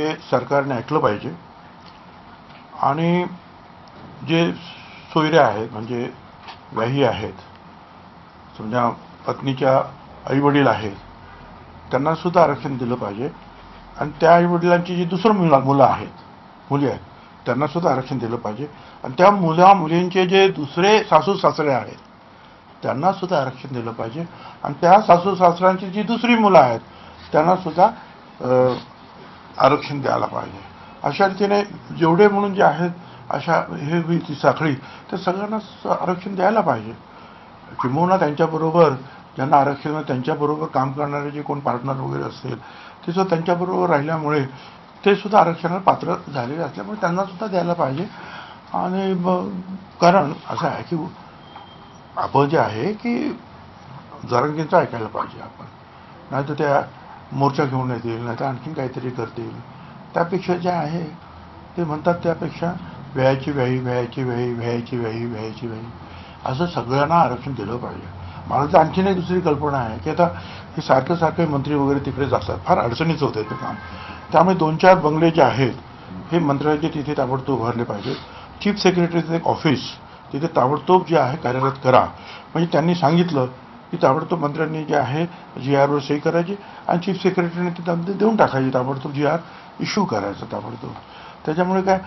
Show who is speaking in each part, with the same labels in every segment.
Speaker 1: हे सरकारने ऐकलं पाहिजे. आणि जे सोयऱ्या आहेत म्हणजे व्याही आहेत समजा पत्नीच्या आईवडील आहेत त्यांना सुद्धा आरक्षण दिलं पाहिजे. आणि त्या आईवडिलांची जी दुसरं मुला मुलं आहेत मुली आहेत त्यांना सुद्धा आरक्षण दिलं पाहिजे. आणि त्या मुला मुलींचे जे दुसरे सासू सासरे आहेत त्यांना सुद्धा आरक्षण दिलं पाहिजे. आणि त्या सासू सासऱ्यांची जी दुसरी मुलं आहेत त्यांना सुद्धा आरक्षण द्यायला पाहिजे. अशा रीतीने जेवढे म्हणून जे आहेत अशा हे ही ती साखळी तर सगळ्यांना आरक्षण द्यायला पाहिजे. किंबहुना त्यांच्याबरोबर ज्यांना आरक्षण त्यांच्याबरोबर काम करणारे जे कोण पार्टनर वगैरे असतील ते सुद्धा त्यांच्याबरोबर राहिल्यामुळे ते सुद्धा आरक्षणाला पात्र झालेले असल्यामुळे त्यांना सुद्धा द्यायला पाहिजे. आणि कारण असं आहे की आपण जे आहे की जरांगींचं ऐकायला पाहिजे आपण. नाही तर त्या मोर्चा घेऊन येतील नाही तर आणखीन काहीतरी करतील. त्यापेक्षा जे आहे ते म्हणतात त्यापेक्षा व्यायाची व्याही व्यायाची व्याही व्यायाची व्याही व्यायाची व्याही असं सगळ्यांना आरक्षण दिलं पाहिजे. मला तर आणखीन एक दुसरी कल्पना आहे की आता हे सारखं सारखे मंत्री वगैरे तिकडे जातात. फार अडचणीचं होतं ते काम. त्यामुळे दोन चार बंगले जे आहेत हे मंत्रालयाचे तिथे ताबडतोब उभारले पाहिजेत. चीफ सेक्रेटरीचं एक ऑफिस तिथे ताबडतोब जे आहे कार्यरत करा. म्हणजे त्यांनी सांगितलं की ताबडतोब मंत्र्यांनी जे आहे जी आरवर सही करायची आणि चीफ सेक्रेटरीने ते ताबडतोब देऊन टाकायची ताबडतोब जी आर इश्यू करायचं ताबडतोब. त्याच्यामुळे काय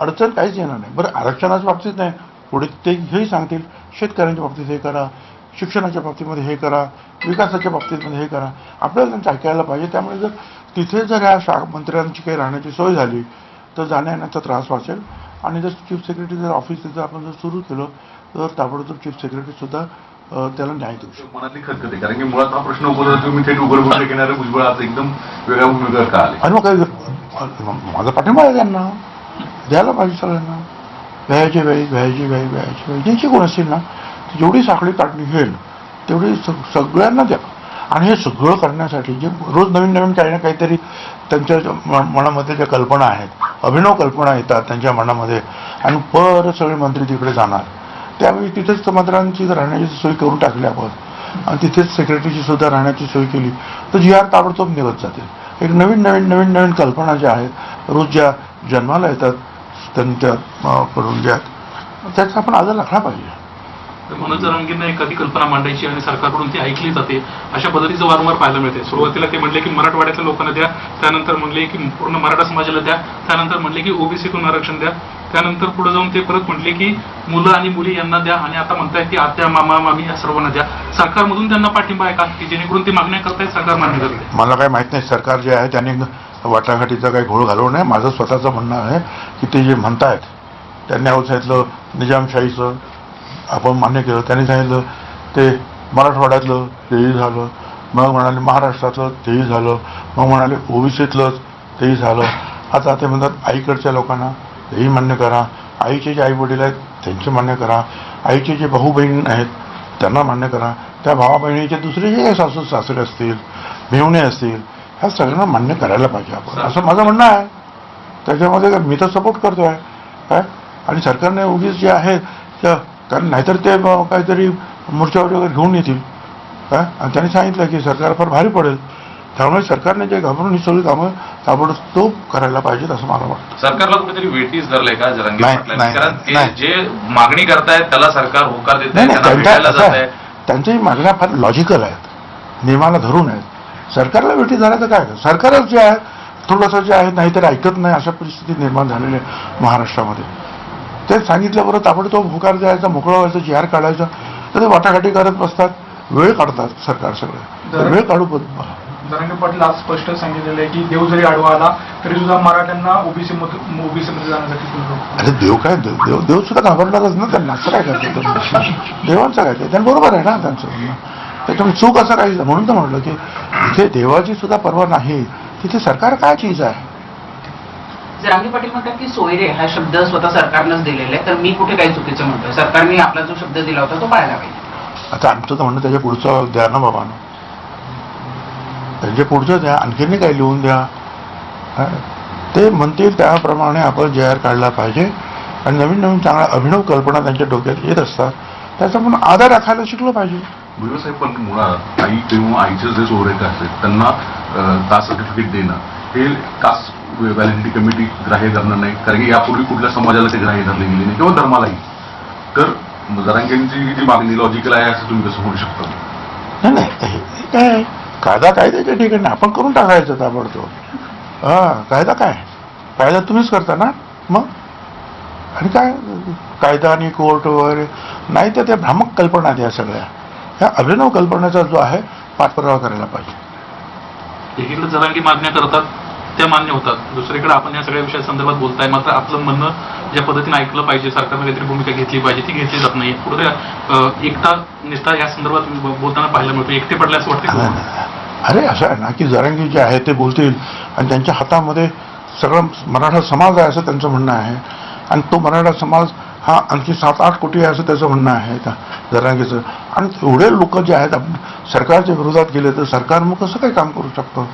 Speaker 1: अडचण काहीच येणार नाही. बरं आरक्षणाच्या बाबतीत नाही. पुढे ते हेही सांगतील शेतकऱ्यांच्या बाबतीत हे करा शिक्षणाच्या बाबतीमध्ये हे करा विकासाच्या बाबतीमध्ये हे करा. आपल्याला त्यांचं ऐकायला पाहिजे. त्यामुळे जर तिथे जर ह्या शा मंत्र्यांची काही राहण्याची सोय झाली तर जाण्या येण्याचा त्रास वाचेल. आणि जर चीफ सेक्रेटरी जर ऑफिस तिथं आपण जर सुरू केलं तर ताबडतोब चीफ सेक्रेटरीसुद्धा त्याला न्याय देऊ शकतो.
Speaker 2: मनातली खतखत कारण की मुळात हा प्रश्न उपलब्ध तुम्ही थेट उघड बोलले घेणारे भुजबळ आज एकदम वेगळ्या भूमिका का आले?
Speaker 1: आणि मग काय माझा पाठिंबा आहे त्यांना. द्यायला पाहिजे सगळ्यांना. व्यायाची व्याई व्यायाची व्याई व्यायाची व्याई ज्यांची कोण असतील ना जेवढी साखळी काढली घेईल तेवढी सग- सगळ्यांना द्या. आणि हे सगळं करण्यासाठी जे रोज नवीन नवीन काही ना काहीतरी त्यांच्या मनामध्ये ज्या कल्पना आहेत अभिनव कल्पना येतात त्यांच्या मनामध्ये आणि परत सगळे मंत्री तिकडे जाणार. त्यावेळी तिथेच तर राहण्याची सोय करून टाकली आपण आणि तिथेच सेक्रेटरीची सुद्धा राहण्याची सोय केली तर जी आर ताबडतोब निघत जाते. एक नवीन नवीन नवीन नवीन कल्पना ज्या आहेत रोज ज्या जन्माला येतात त्यांच्या पडून ज्या त्याचा आपण आदर राखला पाहिजे.
Speaker 3: तर मनोज जरांगींना एखादी कल्पना मांडायची आणि सरकारकडून ती ऐकली जाते अशा पद्धतीचं वारंवार पाहायला मिळते. सुरुवातीला ते म्हणले की मराठवाड्यातल्या लोकांना द्या त्यानंतर म्हणले की पूर्ण मराठा समाजाला द्या त्यानंतर म्हणले की ओबीसीतून आरक्षण द्या त्यानंतर पुढे जाऊन ते परत म्हटले की मुलं आणि मुली यांना द्या आणि आता म्हणताय की आत्या मामा मामी या सर्वांना द्या. सरकारमधून त्यांना पाठिंबा आहे का? की जेणेकरून ते मागण्या करतायत सरकार मान्य करते
Speaker 1: मला काही माहीत नाही. सरकार जे आहे त्यांनी वाटाघाटीचा काही घोळ घालवू नये माझं स्वतःचं म्हणणं आहे की ते जे म्हणतायत त्यांनी अहो सांगितलं निजामशाहीचं आपण मान्य केलं त्यांनी सांगितलं ते मराठवाड्यातलं तेही झालं. मग म्हणाले महाराष्ट्रातलं तेही झालं. मग म्हणाले ओबीसीतलंच तेही झालं. आता ते म्हणतात आईकडच्या लोकांना तेही मान्य करा. आईचे जे आई वडील आहेत त्यांचे मान्य करा. आईचे जे भाऊ बहीण आहेत त्यांना मान्य करा. त्या भावा बहिणीचे दुसरे जे सासू सासरे असतील मेवणे असतील ह्या सगळ्यांना मान्य करायला पाहिजे आपण. असं माझं म्हणणं आहे. त्याच्यामध्ये मी तर सपोर्ट करतो आहे काय? आणि सरकारने उगीच जे आहे त्या कारण नाहीतर ते काहीतरी मोर्चावर वगैरे घेऊन येतील. काय आणि त्यांनी सांगितलं की सरकार फार भारी पडेल. त्यामुळे सरकारने जे घाबरून ही सगळी कामं ताबडतोब करायला पाहिजेत असं मला वाटतं.
Speaker 4: सरकारला कुठेतरी वेटीस धरलंय का जरांगे कारण ते. जे मागणी करतायत त्याला सरकार होकार देत
Speaker 1: नाही त्यांच्याही मागण्या फार लॉजिकल आहेत. नियमाला धरून आहेत. सरकारला भेटी झाल्या तर काय? सरकारच जे आहे थोडंसं जे आहे नाहीतरी ऐकत नाही अशा परिस्थिती निर्माण झालेली आहे महाराष्ट्रामध्ये. ते सांगितल्याबरोबर ताबडतोब हुकार द्यायचा मोकळा व्हायचा जी आर काढायचा. तर ते वाटाघाटी करत बसतात वेळ काढतात सरकार सगळे. वेळ काढू पण
Speaker 5: जरांगे पाटील आज स्पष्ट सांगितलेलं आहे की देव जरी आडवा आला तरी सुद्धा मराठ्यांना ओबीसी ओबीसी मध्ये जाण्यासाठी
Speaker 1: अरे देव काय देव देव देव सुद्धा घाबरणारच ना त्यांना असं काय करतात देवांचं काय ते त्यांना बरोबर आहे ना त्यांचं. त्याच्यामुळे चूक असं काही म्हणून तर म्हटलं की इथे देवाची सुद्धा पर्वा नाही तिथे सरकार काय चीज आहे?
Speaker 6: जरांगे पाटील म्हणतात की सोयरे हा शब्द स्वतः सरकारनंच दिलेला आहे तर मी कुठे काही चुकीचं म्हणतोय? सरकारने आपला जो शब्द दिला होता तो पाळायला पाहिजे.
Speaker 1: आता आमचं तर म्हणणं त्याच्या पुढचं द्या ना बाबांनो त्यांच्या पुढचं द्या आणखीनही काही लिहून द्या. ते म्हणतील त्याप्रमाणे आपण जे आर काढला पाहिजे. आणि नवीन नवीन चांगल्या अभिनव कल्पना त्यांच्या डोक्यात येत असतात. त्याचा पण आधार राखायला शिकलो पाहिजे.
Speaker 2: साहेब पण मुळात आई किंवा आईचे जे सोयरे असतात त्यांना कास्ट सर्टिफिकेट देणं हे कास्ट व्हॅलिडिटी कमिटी ग्राह्य धरणार नाही. कारण की यापूर्वी कुठल्या समाजाला ते ग्राह्य धरले गेले नाही किंवा धर्मालाही. तर जरांगेंची जी मागणी लॉजिकल आहे असं तुम्ही कसं म्हणू शकता?
Speaker 1: नाही नाही काय? आहे? कायदा कायद्याच्या ठिकाणी? आपण करून टाकायचं ताबडतोब. हा कायदा काय? कायदा तुम्हीच करता ना? मग? आणि काय? कायदा आणि कोर्ट वगैरे? नाही तर त्या भ्रामक कल्पना आहेत या सगळ्या. ह्या अभिनव कल्पनेचा जो आहे पाठपुरावा करायला पाहिजे.
Speaker 3: एकीकडे जरांगी मागण्या करतात त्या मान्य होतात. दुसरीकडे आपण या सगळ्या विषया संदर्भात बोलताय मात्र आपलं म्हणणं ज्या पद्धतीने ऐकलं पाहिजे सरकारनं काहीतरी भूमिका घेतली पाहिजे ती घेतली जात नाही. कुठे एकता निष्ठा या संदर्भात बोलताना पाहायला मिळतो. एकटे पडल्यास वाटतं
Speaker 1: अरे असं आहे ना की जरांगी जे आहे ते बोलतील आणि त्यांच्या हातामध्ये सगळं मराठा समाज आहे असं त्यांचं म्हणणं आहे. आणि तो मराठा समाज हा आणखी सात आठ कोटी आहे असं त्याचं म्हणणं आहे. का जरांगीचं. आणि एवढे लोक जे आहेत सरकारच्या विरोधात गेले तर सरकार मग कसं काय काम करू शकतं?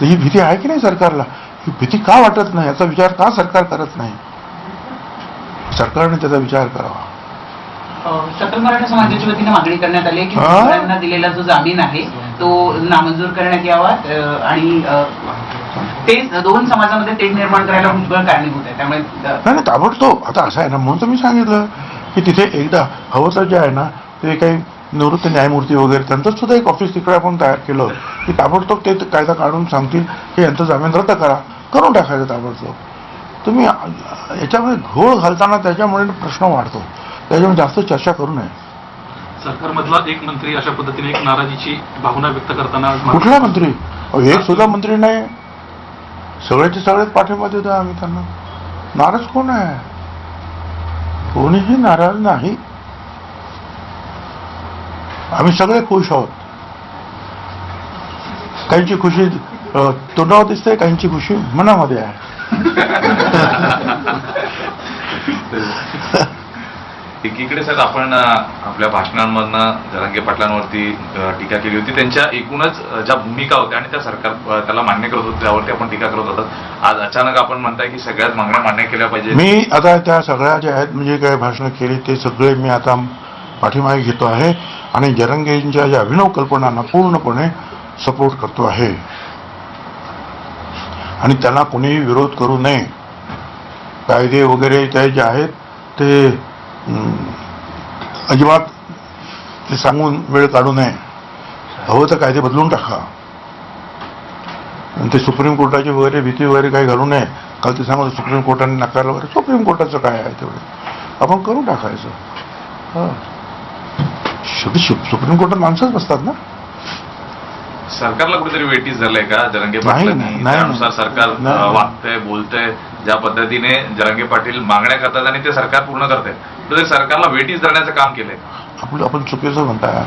Speaker 1: तर ही भीती आहे की नाही सरकारला? ही भीती का वाटत नाही? याचा विचार का सरकार करत नाही? सरकारने त्याचा विचार करावा.
Speaker 6: सकल मराठा समाजाच्या वतीने मागणी करण्यात आली आहे की? मुस्लिमांना दिलेला जो जामीन आहे तो नामंजूर करण्यात यावा आणि ते दोन समाजामध्ये तेढ निर्माण करायला भुजबळ कारणीभूत आहे. त्यामुळे
Speaker 1: नाही ताबडतोब. आता असं आहे ना म्हणून तर मी सांगितलं की तिथे एकदा हवं तर जे आहे ना ते काही निवृत्त न्यायमूर्ती वगैरे त्यांचं सुद्धा एक ऑफिस तिकडे आपण तयार केलं की ताबडतोब ते कायदा काढून सांगतील की यांचं जामीन रद्द करा करून टाकायचं ताबडतोब. तुम्ही याच्यामध्ये घोळ घालताना त्याच्यामुळे प्रश्न वाढतो. त्याच्यामुळे जास्त चर्चा करू नये.
Speaker 3: सरकारमधला एक मंत्री अशा पद्धतीने एक नाराजीची भावना व्यक्त करताना
Speaker 1: कुठला मंत्री? एक सुद्धा मंत्री नाही. सगळ्याचे सगळेच पाठिंबा देतो आम्ही त्यांना. नाराज कोण आहे? कोणीही नाराज नाही. आम्ही सगळे खुश आहोत. काहींची खुशी तोंडावर दिसते काहींची खुशी मनामध्ये आहे.
Speaker 4: एकीकडे साहेब आपण आपल्या भाषणांमधनं जरांगे पाटलांवरती टीका केली होती. त्यांच्या एकूणच ज्या भूमिका होत्या आणि त्या सरकार त्याला मान्य करत होते त्यावरती आपण टीका करत होतात आज अचानक आपण म्हणताय की सगळ्याच मागण्या मान्य केल्या पाहिजे
Speaker 1: मी आता त्या सगळ्या ज्या आहेत म्हणजे काय भाषणं केली ते सगळे मी आता पाठीमागे घेतो आहे. आणि जरंगेंच्या या अभिनव कल्पनांना पूर्णपणे सपोर्ट करतो आहे. आणि त्यांना कोणीही विरोध करू नये. कायदे वगैरे ते जे आहेत ते अजिबात ते सांगून वेळ काढू नये. हवं तर कायदे बदलून टाका. आणि ते सुप्रीम कोर्टाची वगैरे भीती वगैरे काही घालू नये. काल ते सांगत सुप्रीम कोर्टाने नाकारलं वगैरे. सुप्रीम कोर्टाचं काय आहे तेवढे? आपण करून टाकायचं. हां. शेवटी सुप्रीम कोर्टात माणसंच बसतात ना?
Speaker 4: सरकारला कुठेतरी वेटीस झालंय का? जरंगे पाटील. त्यानुसार सरकार वागतंय बोलतंय ज्या पद्धतीने जरंगे पाटील मागण्या करतात आणि ते सरकार पूर्ण करतंय. कुठेतरी सरकारला वेटीस धरण्याचं काम केलंय.
Speaker 1: आपलं आपण चुकीचं म्हणताय.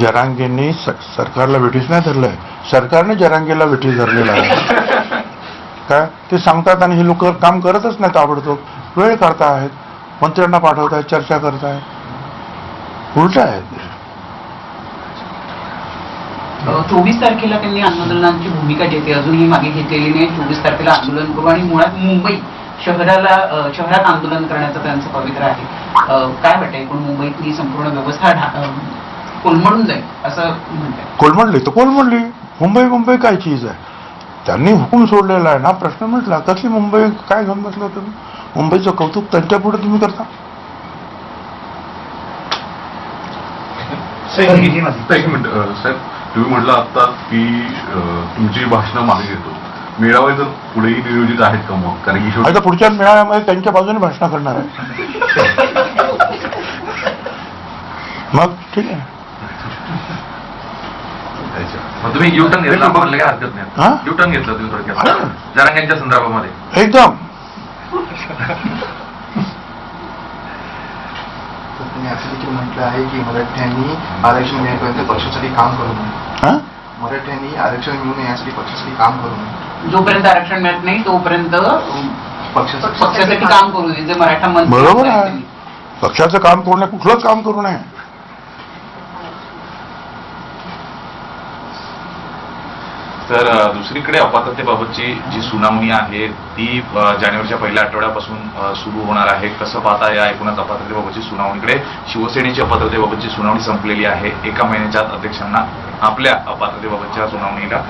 Speaker 1: जरांगेंनी सरकारला वेठीस नाही धरलंय. सरकारने जरांगेला वेठीस धरलेला आहे. काय? ते सांगतात आणि हे लोक काम करतच नाही ताबडतोब. वेळ काढता आहेत मंत्र्यांना पाठवतायत चर्चा करतायत उलट आहे.
Speaker 6: चोवीस तारखेला त्यांनी आंदोलनाची भूमिका जी आहे ती अजूनही मागे घेतलेली नाही. चोवीस तारखेला आंदोलन करू आणि मुळात मुंबई शहराला शहरात आंदोलन करण्याचं त्यांचं पवित्र आहे. काय वाटतंय? एकूण मुंबईतली संपूर्ण व्यवस्था कोलमडून जाईल असं म्हणतात.
Speaker 1: कोलमडली तर कोलमडली. मुंबई मुंबई काय चीज आहे? त्यांनी हुकूम सोडलेला आहे ना? प्रश्न म्हटला कसली मुंबई? काय घेऊन बसला तुम्ही? मुंबईचं कौतुक त्यांच्या पुढे तुम्ही करता?
Speaker 2: एक मिनिट साहेब तुम्ही म्हटलं आता की तुमची भाषणं मागे घेतो. मेळावे जर पुढेही नियोजित आहेत का मग? कारण की
Speaker 1: आता पुढच्या मेळाव्यामध्ये त्यांच्या बाजूने भाषण करणार आहे. मग ठीक आहे.
Speaker 4: मग तुम्ही युटर्न घेतला म्हणलं काय हरकत
Speaker 1: हा?
Speaker 4: नाही युटर्न घेतलं तुम्ही. थोडक्यात. जरांग्यांच्या संदर्भामध्ये.
Speaker 1: एकदम
Speaker 7: तर त्यांनी असं देखील म्हटलं आहे की मराठ्यांनी आरक्षण मिळेपर्यंत पक्षासाठी काम करू नये.
Speaker 1: हा?
Speaker 7: मराठ्यांनी आरक्षण मिळू नये यासाठी पक्षासाठी काम करू नये.
Speaker 6: जोपर्यंत आरक्षण मिळत नाही तोपर्यंत पक्षासाठी काम करू नये. जे मराठा मंत्री
Speaker 1: बरोबर आहे. पक्षाचं काम करू नये कुठलंच काम करू नये.
Speaker 4: तर दुसरीकडे अपात्रतेबाबतची जी सुनावणी आहे ती जानेवारीच्या पहिल्या आठवड्यापासून सुरू होणार आहे. कसं पाहता या एकूणच अपात्रतेबाबतची सुनावणीकडे? शिवसेनेची अपात्रतेबाबतची सुनावणी संपलेली आहे. एका महिन्याच्या आत अध्यक्षांना आपल्या अपात्रतेबाबतच्या सुनावणीला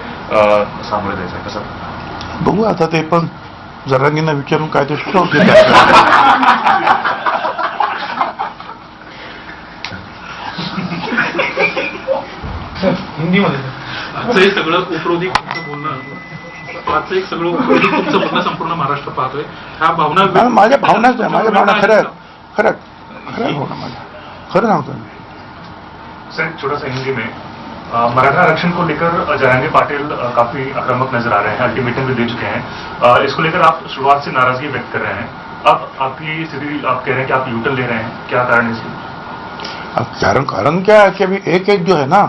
Speaker 4: सामोरे जायचं आहे. कसं
Speaker 1: बघू आता ते पण. जरांगींना विचारून काय ते सुचवते
Speaker 5: हिंदीमध्ये.
Speaker 3: आजचं हे सगळं उपरोधिक तुमचं बोलणं आजचं एक सगळं उपरोधिक तुमचं बोलणं संपूर्ण महाराष्ट्र पाहतोय. ह्या भावना
Speaker 1: माझ्या भावनाच नाही माझ्या भावना आहेत. खऱ्या आहेत भावना माझ्या. खरं सांगतो मी.
Speaker 8: सर छोटा सा हिंदी में मराठा आरक्षण को लेकर जयंगे पाटिल काफ़ी आक्रामक नज़र आ रहे हैं अल्टीमेटम भी दे चुके हैं। इसको लेकर आप शुरुआत से नाराज़गी व्यक्त कर रहे हैं। अब आपकी स्थिति आप कह रहे हैं कि आप यूटर्न ले रहे हैं। क्या कारण है इसकी?
Speaker 1: अब कारण कारण क्या है कि अभी एक एक जो है ना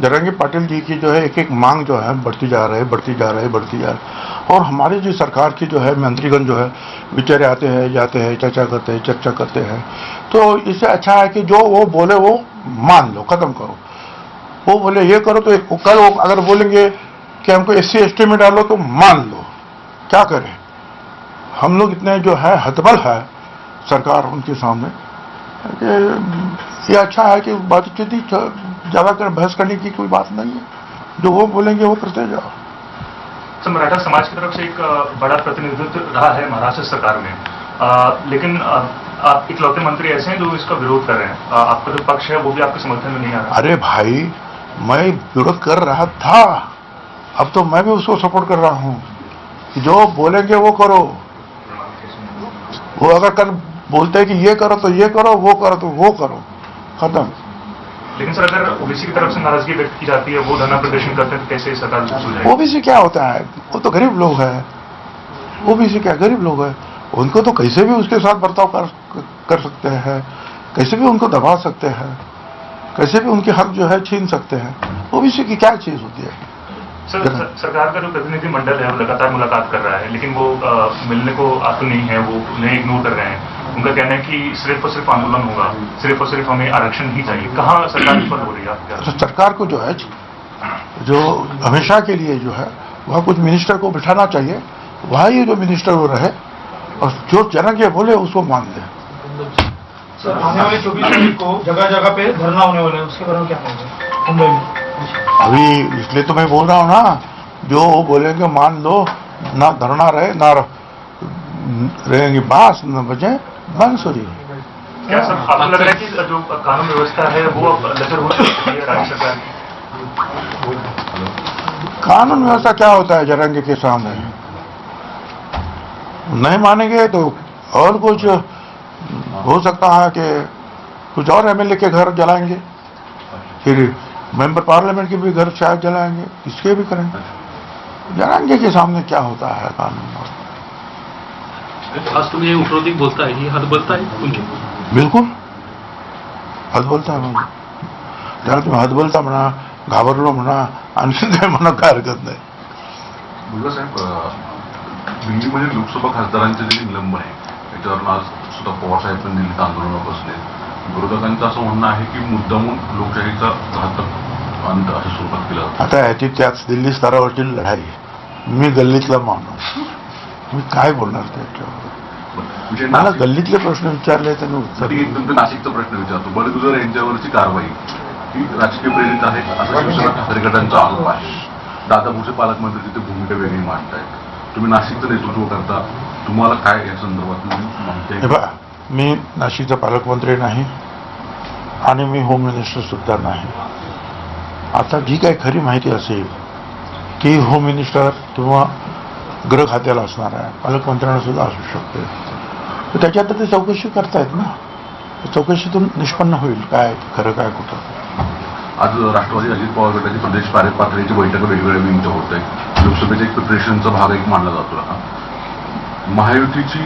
Speaker 1: जरंगी पाटिल जी की जो है एक एक मांग जो है बढ़ती जा रही है, बढ़ती जा रही है, बढ़ती जा रही है। और हमारी जो सरकार की जो है मंत्रीगण जो है, बेचारे आते हैं, जाते हैं, चर्चा करते हैं, चर्चा करते हैं। तो इससे अच्छा है कि जो वो बोले वो मान लो, खत्म करो। वो बोले, ये करो तो कल वो अगर बोलेंगे कि हमको एस सी में डालो तो मान लो। क्या करें? हम लोग इतने जो है हतबल है, सरकार उनके सामने। ये अच्छा है कि बातचीत ज़्यादा कर बहस करने की कोई बात नहीं है। जो वो बोलेंगे वो करते जाओ।
Speaker 8: सर मराठा समाज की तरफ़ से एक बड़ा प्रतिनिधित्व रहा है महाराष्ट्र सरकार में। अ, लेकिन आप इकलौते मंत्री ऐसे हैं जो इसका विरोध कर रहे हैं। आपका जो पक्ष है वो भी आपके समर्थन में नहीं आ रहा।
Speaker 1: अरे भाई मैं विरोध कर रहा था। अब तो मैं भी उसको सपोर्ट कर रहा हूँ। जो बोलेंगे वो करो। वो अगर कल बोलते हैं कि ये करो तो ये करो वो करो तो वो करो। खत्म।
Speaker 8: लेकिन सर अगर ओबीसी की तरफ़ से नाराज़गी व्यक्त की जाती है वो धरना प्रदर्शन करते हैं तो कैसे सरकार
Speaker 1: ओबीसी क्या होता है? वो तो गरीब लोग हैं। ओबीसी क्या गरीब लोग हैं? उनको तो कैसे भी उसके साथ बर्ताव कर कर सकते हैं कैसे भी उनको दबा सकते हैं कैसे भी उनके हक जो है छीन सकते हैं। ओबीसी की क्या चीज़ होती है?
Speaker 8: सर सर- सरकार का जो प्रतिनिधि मंडल है वो लगातार मुलाकात कर रहा है लेकिन वो अ, मिलने को आतुर नहीं है वो उन्हें इग्नोर कर रहे हैं। उनका कहना है कि सिर्फ़ और सिर्फ़ आंदोलन होगा सिर्फ़ और सिर्फ़ हमें आरक्षण ही चाहिए। कहाँ सरकार विफल हो रही है
Speaker 1: तो सरकार को जो है जो हमेशा के लिए जो है वह कुछ मिनिस्टर को बिठाना चाहिए। वही जो मिनिस्टर वो रहे और जो जन ये बोले उसको मान ले।
Speaker 5: सर आने वाले चौबीस तारीख को जगह जगह पे धरना होने वाला है। उसके बारे में क्या कहोगे मुंबई में।
Speaker 1: अभी इसलिए तो मैं बोल रहा हूँ ना जो बोलेंगे मान लो ना धरना रहे ना रहेंगे बास न बजे
Speaker 8: क्या सर आपको लग रहा है कि जो कानून व्यवस्था है वो अब लचर हो चुकी है राज्य सरकार
Speaker 1: कानून व्यवस्था क्या होता है जरंगे के सामने? नहीं मानेंगे तो और कुछ हो सकता है कि कुछ और एमएलए के घर जलाएँगे। फिर मेंबर पार्लियामेंट के भी घर शायद जलाएँगे इसके भी करेंगे। जरांगे के सामने क्या होता है कानून
Speaker 3: आज तुम्ही हे उपरोधिक बोलताय ही हदबलता आहे तुमची?
Speaker 1: बिलकुल. हतबलता म्हणजे त्याला तुम्ही हतबलता म्हणा घाबरलो म्हणा आणखी काय म्हणा काय हरकत नाही.
Speaker 2: मुलगा साहेब दिल्लीमध्ये लोकसभा खासदारांचे जे निलंबन आहे त्याच्यावर आज सुद्धा पवार साहेब पण दिल्लीत आंदोलनावर बसले. विरोधकांचं असं म्हणणं आहे की मुद्दामून लोकशाहीचा घातक अंत अशा स्वरूपात केला
Speaker 1: आता याची त्याच दिल्ली स्तरावरची लढाई आहे. मी गल्लीतला माणूस. मी काय बोलणार त्याच्यावर
Speaker 2: विषय
Speaker 1: मला गल्लीतले प्रश्न विचारले त्यांनी उत्तर
Speaker 2: तुमचा नाशिकचा प्रश्न विचारतो. बलगुजर यांच्यावरची कारवाई. ही राजकीय प्रेरित आहे असा शिवसेना ठाकरे गटांचा आरोप आहे. दादा भुसे पालकमंत्री तिथे भूमिका वेगळी मांडतायत. तुम्ही नाशिकचं नेतृत्व करता. तुम्हाला काय या संदर्भात माहिती
Speaker 1: हे मी नाशिकचा पालकमंत्री नाही आणि मी होम मिनिस्टर सुद्धा नाही. आता जी काही खरी माहिती असेल ती होम मिनिस्टर किंवा गृह खात्याला असणार आहे. पालकमंत्र्यांना सुद्धा असू शकते. तर त्याच्यात ते चौकशी करतायत ना. चौकशीतून निष्पन्न होईल काय खरं काय कुठं.
Speaker 2: आज राष्ट्रवादी अजित पवार गटाची प्रदेश पारे- पातळीची बैठक वेगवेगळ्या विंत होत आहे लोकसभेचा एक प्रिपरेशनचा भाग एक मानला जातो हा. महायुतीची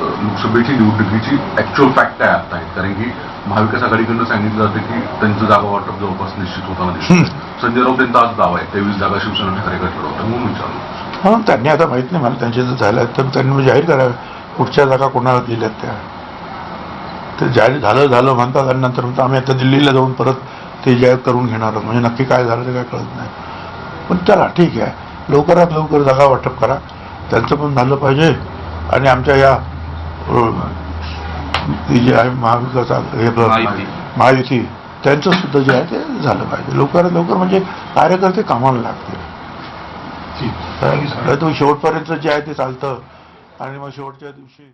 Speaker 2: लोकसभेची निवडणुकीची ऍक्च्युअल फॅक्ट काय आता आहे कारण की महाविकास आघाडीकडनं सांगितलं जातं की त्यांचं जागा वाटप जवळपास निश्चित होताना दिसत संजय राऊत यांचा आज दावा आहे. तेवीस जागा शिवसेना ठाकरे गट लढवतात म्हणून विचारलं.
Speaker 1: म्हणून त्यांनी आता माहीत नाही मला त्यांचे जर झालं तर त्यांनी जाहीर करावे. कुठच्या जागा कोणाला दिल्यात त्या? ते जाहीर झालं झालं म्हणतात आणि नंतर म्हणतात आम्ही आता दिल्लीला जाऊन परत ते जाहीर करून घेणार आहोत. म्हणजे नक्की काय झालं ते काय कळत नाही. पण चला ठीक आहे. लवकरात लवकर जागा वाटप करा. त्यांचं पण झालं पाहिजे. आणि आमच्या या जी आहे महाविकास हे
Speaker 4: महायुती.
Speaker 1: त्यांचं सुद्धा जे आहे ते झालं पाहिजे. लवकरात लवकर म्हणजे कार्यकर्ते कामाला लागतील.
Speaker 2: ठीक.
Speaker 1: तर शेवटपर्यंत जे आहे ते चालतं. आणि मग शेवटच्या दिवशी